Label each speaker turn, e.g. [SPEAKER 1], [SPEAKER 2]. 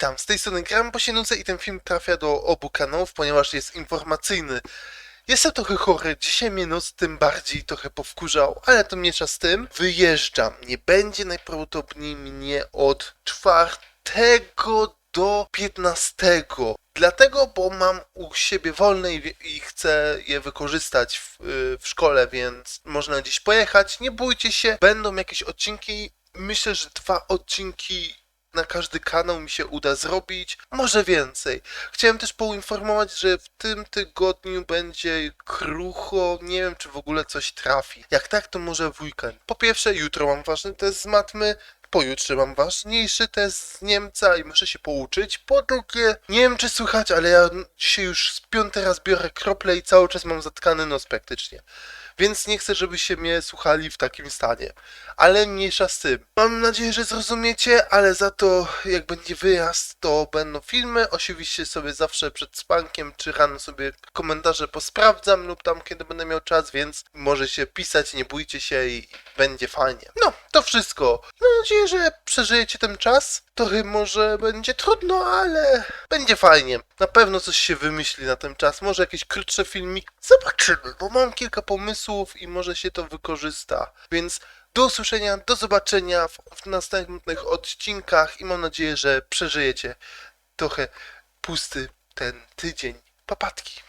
[SPEAKER 1] Witam, z tej strony Gram Posiedzące i ten film trafia do obu kanałów, ponieważ jest informacyjny. Jestem trochę chory, dzisiaj mnie noc tym bardziej trochę powkurzał, ale to mniejsza z tym. Wyjeżdżam, nie będzie najprawdopodobniej mnie od 4 do 15. Dlatego, bo mam u siebie wolne i, i chcę je wykorzystać w, y, w szkole, więc można gdzieś pojechać. Nie bójcie się, będą jakieś odcinki. Myślę, że dwa odcinki na każdy kanał mi się uda zrobić, może więcej. Chciałem też poinformować, że w tym tygodniu będzie krucho, nie wiem czy w ogóle coś trafi. Jak tak, to może w weekend. Po pierwsze, jutro mam ważny test z matmy, pojutrze mam ważniejszy test z Niemca i muszę się pouczyć. Po drugie, nie wiem czy słychać, ale ja dzisiaj już z piąty raz biorę krople i cały czas mam zatkany nos praktycznie. Więc nie chcę, żebyście mnie słuchali w takim stanie. Ale mniejsza z tym. Mam nadzieję, że zrozumiecie, ale za to jak będzie wyjazd, to będą filmy. Oczywiście sobie zawsze przed spankiem czy rano sobie komentarze posprawdzam lub tam kiedy będę miał czas, więc możecie pisać, nie bójcie się i będzie fajnie. No, to wszystko. Mam nadzieję, że przeżyjecie ten czas. Trochę może będzie trudno, ale będzie fajnie. Na pewno coś się wymyśli na ten czas. Może jakieś krótsze filmiki. Zobaczymy, bo mam kilka pomysłów i może się to wykorzysta. Więc do usłyszenia, do zobaczenia w, w następnych odcinkach i mam nadzieję, że przeżyjecie trochę pusty ten tydzień. Papatki.